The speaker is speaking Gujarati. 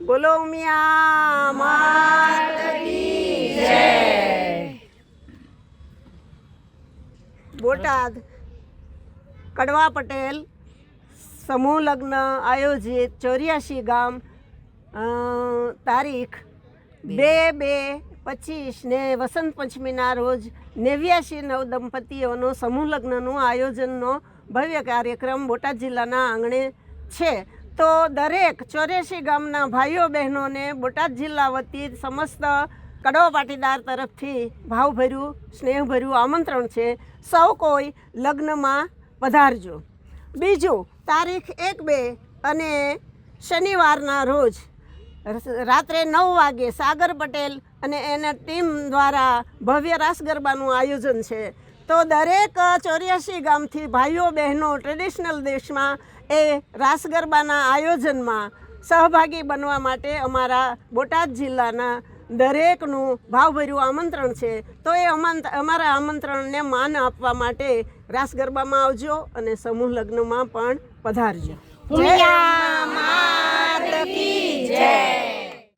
બોલો જય. બોટાદ કડવા પટેલ સમૂહ લગ્ન આયોજિત ચોર્યાસી ગામ તારીખ બે બે પચીસ ને વસંત પંચમીના રોજ નેવ્યાસી નવ દંપતીઓનો સમૂહ લગ્નનું આયોજનનો ભવ્ય કાર્યક્રમ બોટાદ જિલ્લાના આંગણે છે. તો દરેક ચોર્યાસી ગામના ભાઈઓ બહેનોને બોટાદ જિલ્લા વતી સમસ્ત કડવા પાટીદાર તરફથી ભાવભર્યું, સ્નેહભર્યું આમંત્રણ છે. સૌ કોઈ લગ્નમાં પધારજો. બીજું, તારીખ એક, બે અને શનિવારના રોજ રાત્રે નવ વાગે સાગર પટેલ અને એના ટીમ દ્વારા ભવ્ય રાસ ગરબાનું આયોજન છે. તો દરેક ચોર્યાસી ગામથી ભાઈઓ બહેનો ટ્રેડિશનલ દેશમાં એ રાસ ગરબાના આયોજનમાં સહભાગી બનવા માટે અમારા બોટાદ જિલ્લાના દરેકનું ભાવભર્યું આમંત્રણ છે. તો એ અમારા આમંત્રણને માન આપવા માટે રાસ ગરબામાં આવજો અને સમૂહ લગ્નમાં પણ પધારજો.